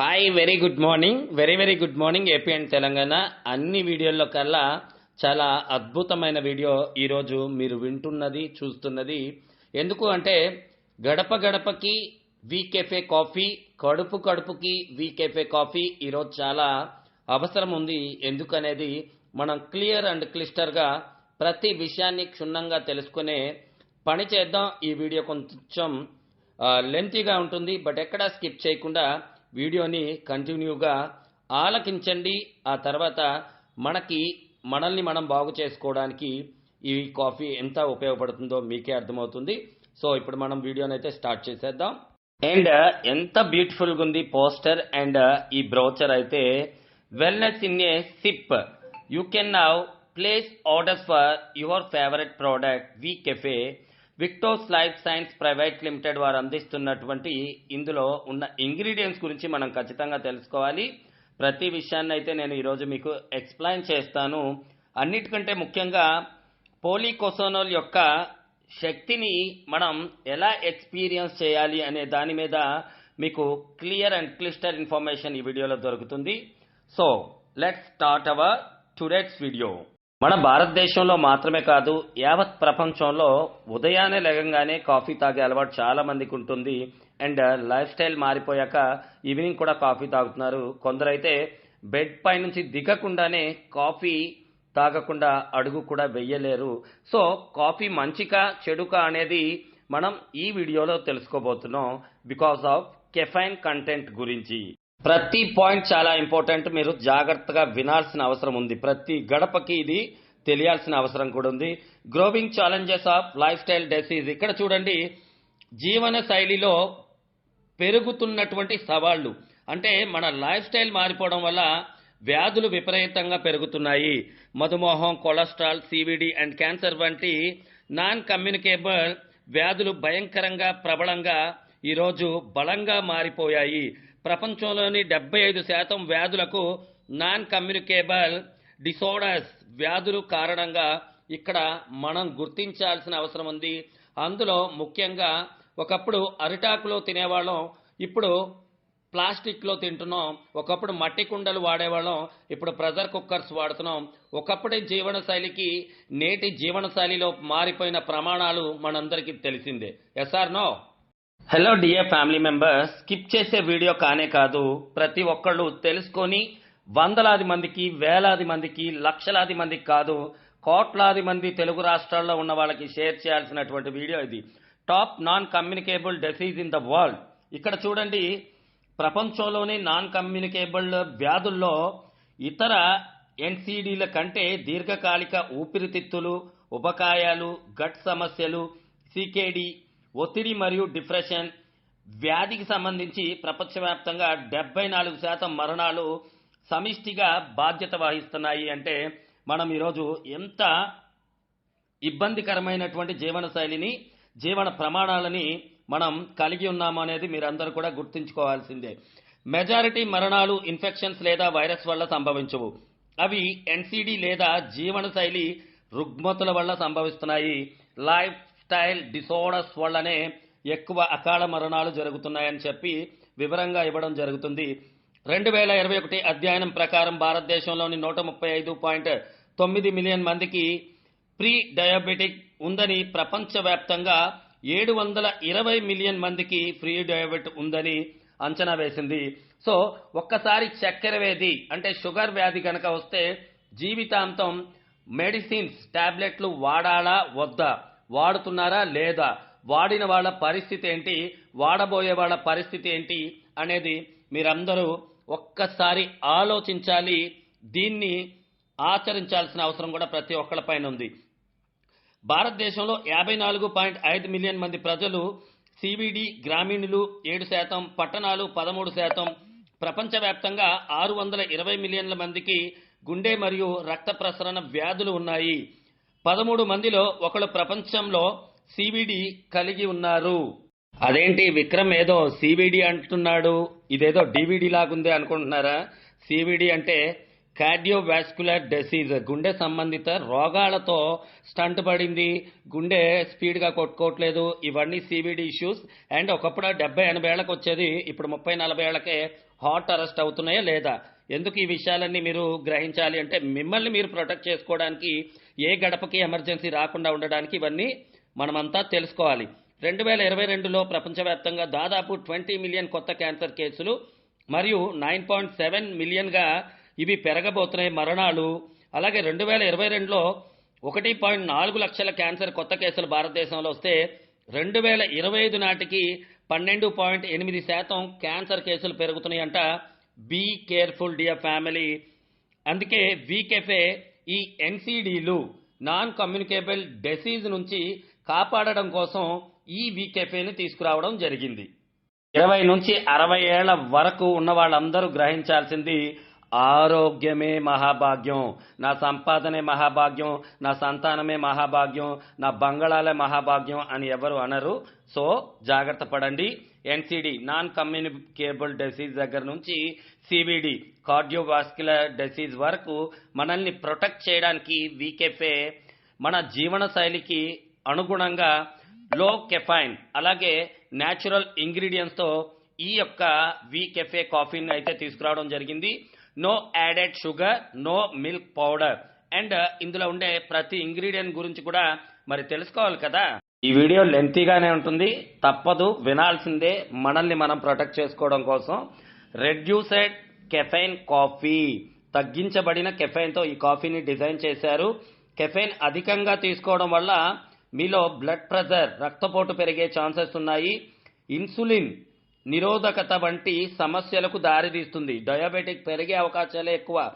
Hi very good morning very very good morning AP and Telangana అన్ని వీడియోల్లో కల్లా చాలా అద్భుతమైన వీడియో ఈరోజు మీరు వింటున్నది చూస్తున్నది. ఎందుకు అంటే గడప గడపకి వీకెఫే కాఫీ కడుపు కడుపుకి వీకెఫే కాఫీ ఈరోజు చాలా అవసరం ఉంది. ఎందుకనేది మనం క్లియర్ అండ్ క్లిస్టర్గా ప్రతి విషయాన్ని క్షుణ్ణంగా తెలుసుకునే పని చేద్దాం. ఈ వీడియో కొంచెం లెంతీగా ఉంటుంది. బట్ ఎక్కడా స్కిప్ చేయకుండా వీడియోని కంటిన్యూగా ఆలకించండి. ఆ తర్వాత మనకి మనల్ని మనం బాగు చేసుకోవడానికి ఈ కాఫీ ఎంత ఉపయోగపడుతుందో మీకే అర్థమవుతుంది. సో ఇప్పుడు మనం వీడియోని అయితే స్టార్ట్ చేసేద్దాం. అండ్ ఎంత బ్యూటిఫుల్గా ఉంది పోస్టర్ అండ్ ఈ బ్రౌచర్ అయితే. Wellness in a sip. You can now place orders for your favourite product V cafe. Victos life science private limited వారు అందిస్తున్నటువంటి ఇందులో ఉన్న ఇంగ్రీడియంట్స్ గురించి మనం ఖచ్చితంగా తెలుసుకోవాలి. ప్రతి విషయాన్ని అయితే నేను ఈరోజు మీకు ఎక్స్ప్లెయిన్ చేస్తాను. అన్నిటికంటే ముఖ్యంగా పోలీకోసోనోల్ యొక్క శక్తిని మనం ఎలా ఎక్స్పీరియన్స్ చేయాలి అనే దాని మీద మీకు క్లియర్ అండ్ క్లిస్టర్ ఇన్ఫర్మేషన్ ఈ వీడియోలో దొరుకుతుంది. So let's start our today's video మన భారతదేశంలో మాత్రమే కాదు యావత్ ప్రపంచంలో ఉదయాన్నే లేగంగానే కాఫీ తాగే అలవాటు చాలా మందికి ఉంటుంది. అండ్ లైఫ్ స్టైల్ మారిపోయాక ఈవినింగ్ కూడా కాఫీ తాగుతున్నారు. కొందరైతే బెడ్ పై నుంచి దిగకుండానే కాఫీ తాగకుండా అడుగు కూడా వెయ్యలేరు సో కాఫీ మంచికా చెడుకా అనేది మనం ఈ వీడియోలో తెలుసుకోబోతున్నాం. బికాస్ ఆఫ్ కెఫైన్ కంటెంట్ గురించి. ప్రతి పాయింట్ చాలా ఇంపార్టెంట్. మీరు జాగ్రత్తగా వినాల్సిన అవసరం ఉంది. ప్రతి గడపకి ఇది తెలియాల్సిన అవసరం కూడా ఉంది. Growing challenges of life style disease ఇక్కడ చూడండి జీవన శైలిలో పెరుగుతున్నటువంటి సవాళ్ళు అంటే మన లైఫ్ స్టైల్ మారిపోవడం వల్ల వ్యాధులు విపరీతంగా పెరుగుతున్నాయి. మధుమేహం కొలెస్ట్రాల్ సివిడి అండ్ క్యాన్సర్ వంటి నాన్ కమ్యూనికేబుల్ వ్యాధులు భయంకరంగా ప్రబలంగా ఈరోజు బలంగా మారిపోయాయి. ప్రపంచంలోని డెబ్బై ఐదు శాతం వ్యాధులకు నాన్ కమ్యూనికేబుల్ డిసార్డర్స్ వ్యాధులు కారణంగా ఇక్కడ మనం గుర్తించాల్సిన అవసరం ఉంది. అందులో ముఖ్యంగా ఒకప్పుడు అరిటాకులో తినేవాళ్ళం ఇప్పుడు ప్లాస్టిక్లో తింటున్నాం ఒకప్పుడు మట్టి కుండలు వాడేవాళ్ళం ఇప్పుడు ప్రెజర్ కుక్కర్స్ వాడుతున్నాం. ఒకప్పుడే జీవనశైలికి నేటి జీవనశైలిలో మారిపోయిన ప్రమాణాలు మనందరికీ తెలిసిందే. ఎస్ఆర్ no hello dear family members skip చేసే వీడియో కానే కాదు. ప్రతి ఒక్కళ్ళు తెలుసుకొని వందలాది మందికి వేలాది మందికి లక్షలాది మందికి కాదు కోట్లాది మంది తెలుగు రాష్ట్రాల్లో ఉన్న వాళ్ళకి షేర్ చేయాల్సినటువంటి వీడియో ఇది. Top non communicable disease in the world ఇక్కడ చూడండి ప్రపంచంలోని నాన్ కమ్యూనికేబుల్ వ్యాధుల్లో ఇతర ఎన్సీడీల కంటే దీర్ఘకాలిక ఊపిరితిత్తులు ఉపకాయాలు గట్ సమస్యలు సికేడీ ఒత్తిడి మరియు డిప్రెషన్ వ్యాధికి సంబంధించి ప్రపంచవ్యాప్తంగా డెబ్బై నాలుగు శాతం మరణాలు సమిష్టిగా బాధ్యత వహిస్తున్నాయి అంటే మనం ఈరోజు ఎంత ఇబ్బందికరమైనటువంటి జీవన శైలిని జీవన ప్రమాణాలని మనం కలిగి ఉన్నాము అనేది మీరందరూ కూడా గుర్తుంచుకోవాల్సిందే. మెజారిటీ మరణాలు ఇన్ఫెక్షన్స్ లేదా వైరస్ వల్ల సంభవించవు. అవి ఎన్సిడి లేదా జీవన శైలి రుగ్మతుల వల్ల సంభవిస్తున్నాయి. లైఫ్ స్టైల్ డిసార్డర్స్ వల్లనే ఎక్కువ అకాల మరణాలు జరుగుతున్నాయని చెప్పి వివరంగా ఇవ్వడం జరుగుతుంది. రెండు వేల ఇరవై ఒకటి అధ్యయనం ప్రకారం భారతదేశంలోని నూట ముప్పై ఐదు పాయింట్ తొమ్మిది మిలియన్ మందికి ప్రీ డయాబెటిక్ ఉందని ప్రపంచవ్యాప్తంగా ఏడు వందల ఇరవై మిలియన్ మందికి ఫ్రీ డయాబెట్ ఉందని అంచనా వేసింది. సో ఒక్కసారి చక్కెర వ్యాధి అంటే షుగర్ వ్యాధి కనుక వస్తే జీవితాంతం మెడిసిన్స్ టాబ్లెట్లు వాడాలా వద్దా? వాడుతున్నారా లేదా? వాడిన వాళ్ళ పరిస్థితి ఏంటి? వాడబోయే వాళ్ళ పరిస్థితి ఏంటి? అనేది మీరందరూ ఒక్కసారి ఆలోచించాలి. దీన్ని ఆచరించాల్సిన అవసరం కూడా ప్రతి ఒక్కళ్ళ పైన ఉంది. భారతదేశంలో యాభై నాలుగు పాయింట్ ఐదు మిలియన్ మంది ప్రజలు సిబిడి గ్రామీణులు ఏడు శాతం పట్టణాలు పదమూడు శాతం ప్రపంచవ్యాప్తంగా ఆరు వందల ఇరవై మిలియన్ల మందికి గుండె మరియు రక్త ప్రసరణ వ్యాధులు ఉన్నాయి. పదమూడు మందిలో ఒకళ్ళు ప్రపంచంలో సిబిడి కలిగి ఉన్నారు. అదేంటి విక్రమ్ ఏదో సిబిడి అంటున్నాడు ఇదేదో డివిడి లాగుంది అనుకుంటున్నారా? సిబిడి అంటే కార్డియోవాస్కులర్ డిసీజ్ గుండె సంబంధిత రోగాలతో స్టంట్ పడింది. గుండె స్పీడ్గా కొట్టుకోవట్లేదు. ఇవన్నీ సిబిడి ఇష్యూస్. అండ్ ఒకప్పుడు డెబ్బై ఎనభై ఏళ్ళకి వచ్చేది ఇప్పుడు ముప్పై నలభై ఏళ్ళకే హార్ట్ అరెస్ట్ అవుతున్నాయా లేదా? ఎందుకు ఈ విషయాలన్నీ మీరు గ్రహించాలి అంటే మిమ్మల్ని మీరు ప్రొటెక్ట్ చేసుకోవడానికి ఏ గడపకి ఎమర్జెన్సీ రాకుండా ఉండడానికి ఇవన్నీ మనమంతా తెలుసుకోవాలి. రెండు వేల ఇరవై రెండులో ప్రపంచవ్యాప్తంగా దాదాపు ట్వంటీ మిలియన్ కొత్త క్యాన్సర్ కేసులు మరియు నైన్ పాయింట్ సెవెన్ మిలియన్గా ఇవి పెరగబోతున్నాయి మరణాలు. అలాగే రెండు వేల ఇరవై రెండులో ఒకటి పాయింట్ నాలుగు లక్షల క్యాన్సర్ కొత్త కేసులు భారతదేశంలో వస్తే రెండు వేల ఇరవై ఐదు నాటికి పన్నెండు పాయింట్ ఎనిమిది శాతం క్యాన్సర్ కేసులు పెరుగుతున్నాయంట. Be careful dear family. అందుకే వీకెఫే ఈ ఎన్సిడీలు నాన్ కమ్యూనికేబుల్ డిసీజ్ నుంచి కాపాడడం కోసం ఈ వీకెఫేని తీసుకురావడం జరిగింది. ఇరవై నుంచి అరవై ఏళ్ళ వరకు ఉన్న వాళ్ళందరూ గ్రహించాల్సింది ఆరోగ్యమే మహాభాగ్యం. నా సంపాదనే మహాభాగ్యం నా సంతానమే మహాభాగ్యం నా బంగాళాలే మహాభాగ్యం అని ఎవరు అనరు. సో జాగ్రత్త పడండి. ఎన్సిడి నాన్ కమ్యూనికేబుల్ డిసీజ్ దగ్గర నుంచి సిబిడి కార్డియోవాస్కులర్ డిసీజ్ వరకు మనల్ని ప్రొటెక్ట్ చేయడానికి వీకెఫే మన జీవన శైలికి అనుగుణంగా లో కెఫైన్ అలాగే న్యాచురల్ ఇంగ్రీడియంట్స్తో ఈ యొక్క వీకెఫే కాఫీని అయితే తీసుకురావడం జరిగింది. No added sugar no milk powder and ఇందులో ఉండే ప్రతి ఇంగ్రీడియంట్ గురించి కూడా మరి తెలుసుకోవాలి కదా. ఈ వీడియో లెంతీగానే ఉంటుంది. తప్పదు వినాల్సిందే. మనల్ని మనం ప్రొటెక్ట్ చేసుకోవడం కోసం రెడ్యూసెడ్ కెఫైన్ కాఫీ తగ్గించబడిన కెఫైన్తో ఈ కాఫీని డిజైన్ చేశారు. కెఫైన్ అధికంగా తీసుకోవడం వల్ల మీలో బ్లడ్ ప్రెషర్ రక్తపోటు పెరిగే ఛాన్సెస్ ఉన్నాయి. ఇన్సులిన్ నిరోధకత వంటి సమస్యలకు దారితీస్తుంది. డయాబెటిక్ పెరిగే అవకాశాలే ఎక్కువ.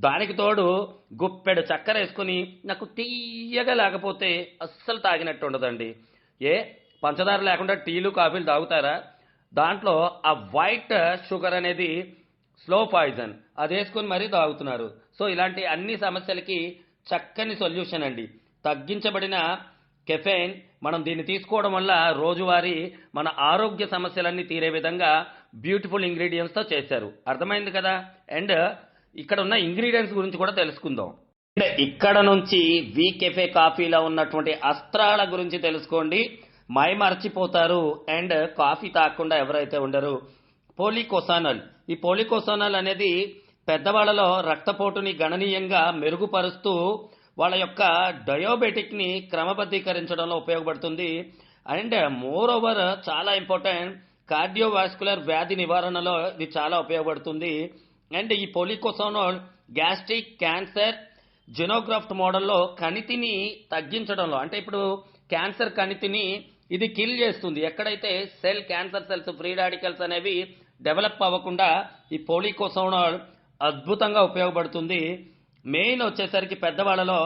దానికి తోడు గుప్పెడు చక్కెర వేసుకుని నాకు తీయగా లేకపోతే అస్సలు తాగినట్టు ఉండదండి. ఏ? పంచదార లేకుండా టీలు కాఫీలు తాగుతారా? దాంట్లో ఆ వైట్ షుగర్ అనేది స్లో పాయిజన్. అది వేసుకొని మరీ తాగుతున్నారు. సో ఇలాంటి అన్ని సమస్యలకి చక్కని సొల్యూషన్ అండి. తగ్గించబడిన కెఫెయిన్ మనం దీన్ని తీసుకోవడం వల్ల రోజువారీ మన ఆరోగ్య సమస్యలన్నీ తీరే విధంగా బ్యూటిఫుల్ ఇంగ్రీడియంట్స్తో చేశారు. అర్థమైంది కదా? అండ్ ఇక్కడ ఉన్న ఇంగ్రీడియంట్స్ గురించి కూడా తెలుసుకుందాం. అండ్ ఇక్కడ నుంచి వీ కెఫే కాఫీలో ఉన్నటువంటి అస్త్రాల గురించి తెలుసుకోండి. మై మర్చిపోతారు. అండ్ కాఫీ తాగకుండా ఎవరైతే ఉండరు? పోలికోసానల్. ఈ పోలికోసానల్ అనేది పెద్దవాళ్ళలో రక్తపోటుని గణనీయంగా మెరుగుపరుస్తూ వాళ్ళ యొక్క డయోబెటిక్ని క్రమబద్ధీకరించడంలో ఉపయోగపడుతుంది. అండ్ మోర్ ఓవర్ చాలా ఇంపార్టెంట్. కార్డియోవాస్కులర్ వ్యాధి నివారణలో ఇది చాలా ఉపయోగపడుతుంది. అండ్ ఈ పోలికోసోనోల్ గ్యాస్ట్రిక్ క్యాన్సర్ జినోగ్రాఫ్ట్ మోడల్లో కణితిని తగ్గించడంలో అంటే ఇప్పుడు క్యాన్సర్ కణితిని ఇది కిల్ చేస్తుంది. ఎక్కడైతే cell cancer cells free radicals అనేవి డెవలప్ అవ్వకుండా ఈ పోలికోసోనోల్ అద్భుతంగా ఉపయోగపడుతుంది. మెయిన్ వచ్చేసరికి పెద్దవాళ్ళలో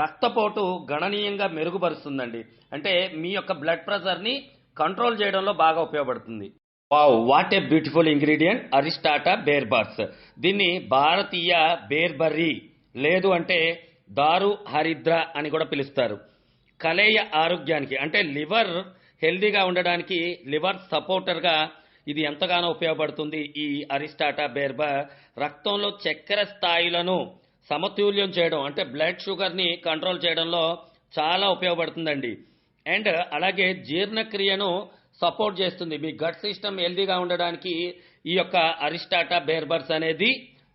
రక్తపోటు గణనీయంగా మెరుగుపరుస్తుందండి. అంటే మీ యొక్క బ్లడ్ ప్రెషర్ని కంట్రోల్ చేయడంలో బాగా ఉపయోగపడుతుంది. Wow what a beautiful ingredient aristata berberis దీన్ని భారతీయ బేర్బర్రీ లేదు అంటే దారు హరిద్ర అని కూడా పిలుస్తారు. కలేయ ఆరోగ్యానికి అంటే లివర్ హెల్దీగా ఉండడానికి లివర్ సపోర్టర్గా ఇది ఎంతగానో ఉపయోగపడుతుంది ఈ అరిస్టాటా బేర్బర్ రక్తంలో చక్కెర స్థాయిలను సమతుల్యం చేయడం అంటే బ్లడ్ షుగర్ని కంట్రోల్ చేయడంలో చాలా ఉపయోగపడుతుందండి. అండ్ అలాగే జీర్ణక్రియను సపోర్ట్ చేస్తుంది. మీ గట్ సిస్టమ్ హెల్దీగా ఉండడానికి ఈ యొక్క అరిస్టాటా బేర్బర్స్ అనేది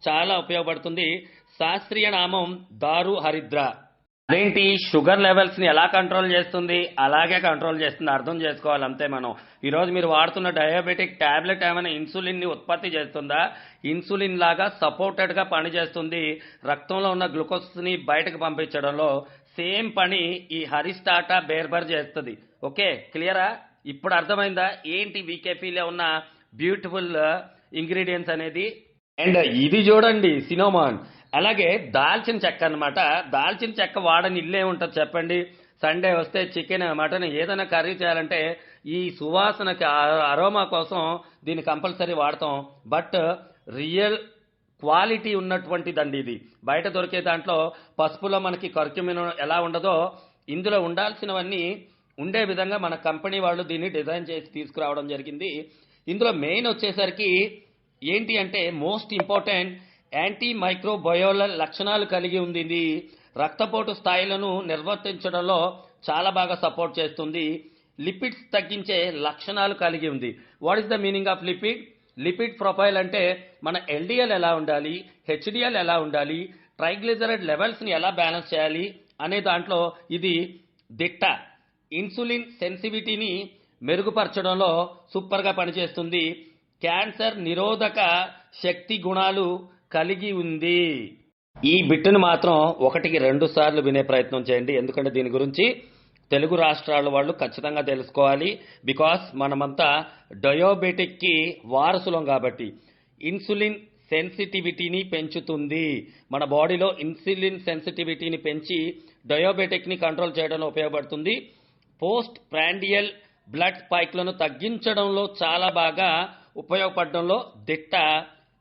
చాలా ఉపయోగపడుతుంది. శాస్త్రీయ నామం దారు హరిద్ర అదేంటి? షుగర్ లెవెల్స్ని ఎలా కంట్రోల్ చేస్తుంది? అలాగే కంట్రోల్ చేస్తుంది. అర్థం చేసుకోవాలి అంతే మనం. ఈరోజు మీరు వాడుతున్న డయాబెటిక్ టాబ్లెట్ ఏమైనా ఇన్సులిన్ని ఉత్పత్తి చేస్తుందా? ఇన్సులిన్ లాగా సపోర్టెడ్గా పనిచేస్తుంది రక్తంలో ఉన్న గ్లూకోజ్ని బయటకు పంపించడంలో సేమ్ పని ఈ హరిస్టాటా బేర్బర్ చేస్తుంది. ఓకే క్లియరా? ఇప్పుడు అర్థమైందా? ఏంటి వీకేపీలో ఉన్న బ్యూటిఫుల్ uh, ఇంగ్రీడియంట్స్ అనేది? అండ్ ఇది చూడండి సినోమాన్. అలాగే దాల్చిన చెక్క అన్నమాట. దాల్చిన చెక్క వాడని ఇల్లే ఉంటుంది చెప్పండి. సండే వస్తే చికెన్ మటన్ ఏదైనా కర్రీ చేయాలంటే ఈ సువాసనకి అరోమా కోసం దీన్ని కంపల్సరీ వాడతాం. బట్ రియల్ క్వాలిటీ ఉన్నటువంటిదండి ఇది. బయట దొరికే దాంట్లో పసుపులో మనకి కర్క్యూమిన్ ఎలా ఉండదో ఇందులో ఉండాల్సినవన్నీ ఉండే విధంగా మన కంపెనీ వాళ్ళు దీన్ని డిజైన్ చేసి తీసుకురావడం జరిగింది. ఇందులో మెయిన్ వచ్చేసరికి ఏంటి అంటే మోస్ట్ ఇంపార్టెంట్ యాంటీ మైక్రోబయోల లక్షణాలు కలిగి ఉంది ఇది రక్తపోటు స్థాయిలను నిర్వర్తించడంలో చాలా బాగా సపోర్ట్ చేస్తుంది. లిపిడ్స్ తగ్గించే లక్షణాలు కలిగి ఉంది. What is the meaning of lipid lipid profile అంటే మన ఎల్డిఎల్ ఎలా ఉండాలి? హెచ్డిఎల్ ఎలా ఉండాలి? ట్రైగ్లిజరైడ్ లెవెల్స్ని ఎలా బ్యాలెన్స్ చేయాలి? అనే దాంట్లో ఇది దిట్ట. ఇన్సులిన్ సెన్సివిటీని మెరుగుపరచడంలో సూపర్గా పనిచేస్తుంది. క్యాన్సర్ నిరోధక శక్తి గుణాలు కలిగి ఉంది. ఈ బిట్టును మాత్రం ఒకటికి రెండు సార్లు వినే ప్రయత్నం చేయండి. ఎందుకంటే దీని గురించి తెలుగు రాష్ట్రాల వాళ్ళు ఖచ్చితంగా తెలుసుకోవాలి. బికాస్ మనమంతా డయోబెటిక్కి వారసులం కాబట్టి ఇన్సులిన్ సెన్సిటివిటీని పెంచుతుంది. మన బాడీలో ఇన్సులిన్ సెన్సిటివిటీని పెంచి డయోబెటిక్ని కంట్రోల్ చేయడంలో ఉపయోగపడుతుంది. పోస్ట్ ప్రాండియల్ బ్లడ్ స్పైక్లను తగ్గించడంలో చాలా బాగా ఉపయోగపడడంలో దిట్ట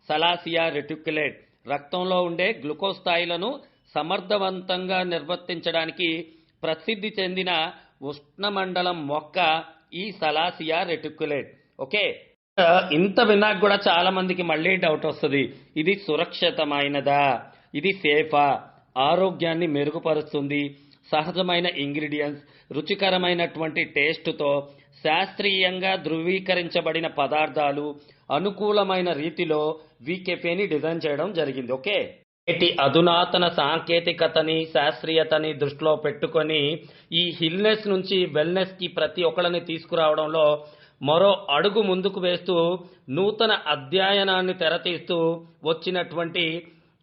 సలాసియా రెటిక్యులేట్ రక్తంలో ఉండే గ్లూకోజ్ స్థాయిలను సమర్థవంతంగా నిర్వర్తించడానికి ప్రసిద్ధి చెందిన ఉష్ణమండలం మొక్క ఈ సలాసియా రెటిక్యులేట్. ఓకే? ఇంత విన్నాక కూడా చాలా మందికి మళ్ళీ డౌట్ వస్తుంది. ఇది సురక్షితమైనదా? ఇది సేఫా ఆరోగ్యాన్ని మెరుగుపరుస్తుంది. సహజమైన ఇంగ్రీడియంట్స్ రుచికరమైనటువంటి టేస్ట్తో శాస్త్రీయంగా ధృవీకరించబడిన పదార్థాలు అనుకూలమైన రీతిలో వీకెఫేని డిజైన్ చేయడం జరిగింది. ఓకే? నేటి అధునాతన సాంకేతికతని శాస్త్రీయతని దృష్టిలో పెట్టుకొని ఈ హిల్నెస్ నుంచి వెల్నెస్కి ప్రతి ఒక్కళ్ళని తీసుకురావడంలో మరో అడుగు ముందుకు వేస్తూ నూతన అధ్యయనాన్ని తెరతీస్తూ వచ్చినటువంటి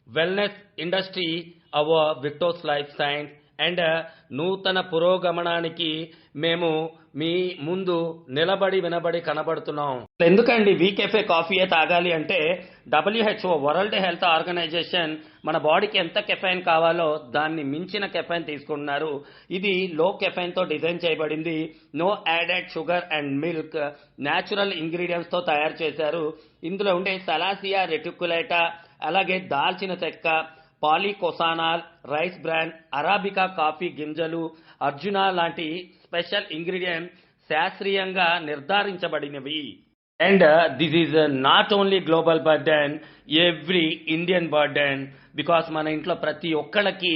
వెల్నెస్ ఇండస్ట్రీ అవో విక్టోస్ లైఫ్ సైన్స్ అండ్ నూతన పురోగమనానికి మేము మీ ముందు నిలబడి వినబడి కనబడుతున్నాం. ఎందుకండి వీకెఫే కాఫీయే తాగాలి అంటే డబ్ల్యూహెచ్ఓ వరల్డ్ హెల్త్ ఆర్గనైజేషన్ మన బాడీకి ఎంత కెఫైన్ కావాలో దాన్ని మించిన కెఫైన్ తీసుకుంటున్నారు. ఇది లో కెఫైన్తో డిజైన్ చేయబడింది. No added sugar and milk natural ఇంగ్రీడియంట్స్తో తయారు చేశారు. ఇందులో ఉండే సలాసియా రెటిక్యులేటా అలాగే దాల్చిన చెక్క policosanol rice bran arabica coffee గింజలు అర్జున లాంటి స్పెషల్ ఇంగ్రీడియంట్ శాస్త్రీయంగా నిర్ధారించబడినవి. And this is not only global burden every Indian burden because మన ఇంట్లో ప్రతి ఒక్కళ్ళకి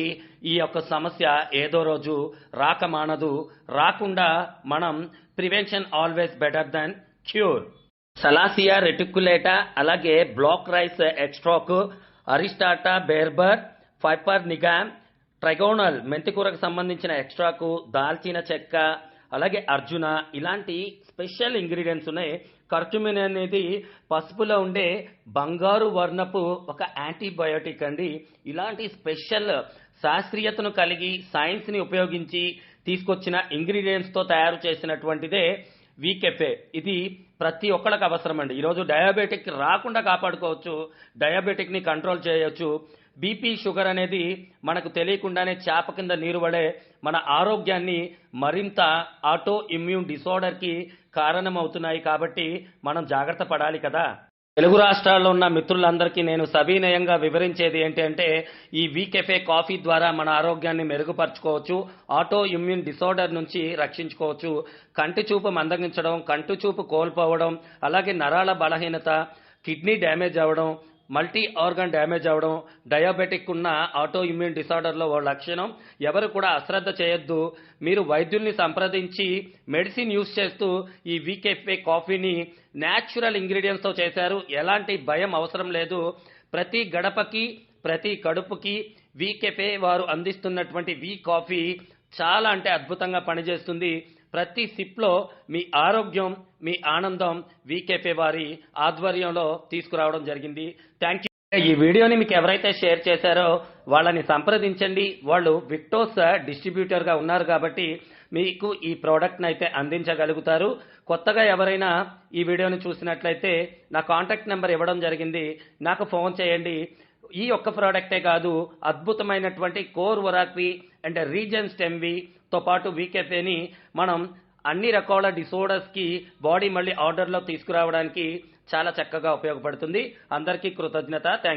ఈ యొక్క సమస్య ఏదో రోజు రాక మానదు రాకుండా మనం prevention always better than cure. Salacia reticulata అలాగే black rice extract aristata berberis piper nigrum trigonella మెంతికూరకు సంబంధించిన ఎక్స్ట్రాకు దాల్చిన చెక్క అలాగే అర్జున ఇలాంటి స్పెషల్ ఇంగ్రీడియంట్స్ ఉన్నాయి. కర్చుమిన్ అనేది పసుపులో ఉండే బంగారు వర్ణపు ఒక యాంటీబయోటిక్ అండి. ఇలాంటి స్పెషల్ శాస్త్రీయతను కలిగి సైన్స్ని ఉపయోగించి తీసుకొచ్చిన ఇంగ్రీడియంట్స్తో తయారు చేసినటువంటిదే వీకెఫే ఇది ప్రతి ఒక్కళ్ళకి అవసరం అండి ఈరోజు డయాబెటిక్ రాకుండా కాపాడుకోవచ్చు డయాబెటిక్ని కంట్రోల్ చేయొచ్చు. బీపీ షుగర్ అనేది మనకు తెలియకుండానే చేప కింద నీరు పడే మన ఆరోగ్యాన్ని మరింత ఆటో ఇమ్యూన్ డిసార్డర్కి కారణమవుతున్నాయి కాబట్టి మనం జాగ్రత్త పడాలి కదా. తెలుగు రాష్ట్రాల్లో ఉన్న మిత్రులందరికీ నేను సవినయంగా వివరించేది ఏంటి అంటే ఈ వీకెఫే కాఫీ ద్వారా మన ఆరోగ్యాన్ని మెరుగుపరచుకోవచ్చు ఆటో ఇమ్యూన్ డిసార్డర్ నుంచి రక్షించుకోవచ్చు కంటి చూపు మందగించడం కంటి చూపు కోల్పోవడం అలాగే నరాల బలహీనత కిడ్నీ డ్యామేజ్ అవ్వడం మల్టీ ఆర్గన్ డ్యామేజ్ అవ్వడం డయాబెటిక్ ఉన్న ఆటో ఇమ్యూన్ డిసార్డర్లో ఓ లక్షణం. ఎవరు కూడా అశ్రద్ధ చేయొద్దు. మీరు వైద్యుల్ని సంప్రదించి మెడిసిన్ యూస్ చేస్తూ ఈ వీకెఫే కాఫీని న్యాచురల్ ఇంగ్రీడియంట్స్తో చేశారు. ఎలాంటి భయం అవసరం లేదు. ప్రతి గడపకి ప్రతి కడుపుకి వీకెఫే వారు అందిస్తున్నటువంటి వీ కాఫీ చాలా అంటే అద్భుతంగా పనిచేస్తుంది. ప్రతి సిప్లో మీ ఆరోగ్యం మీ ఆనందం వీకెఫే వారి ఆధ్వర్యంలో తీసుకురావడం జరిగింది. థ్యాంక్ యూ ఈ వీడియోని మీకు ఎవరైతే షేర్ చేశారో వాళ్ళని సంప్రదించండి. వాళ్ళు విక్టోస్ డిస్ట్రిబ్యూటర్గా ఉన్నారు కాబట్టి మీకు ఈ ప్రోడక్ట్ అయితే అందించగలుగుతారు. కొత్తగా ఎవరైనా ఈ వీడియోని చూసినట్లయితే నా కాంటాక్ట్ నెంబర్ ఇవ్వడం జరిగింది. నాకు ఫోన్ చేయండి. ఈ ఒక్క ప్రోడక్టే కాదు అద్భుతమైనటువంటి కోర్ వరాక్వి అండ్ రీజన్ స్టెమ్వి తో పాటు వీకెఫేని మనం అన్ని రకాల డిసోర్డర్స్కి బాడీ మళ్ళీ ఆర్డర్లో తీసుకురావడానికి చాలా చక్కగా ఉపయోగపడుతుంది. అందరికీ కృతజ్ఞత. థ్యాంక్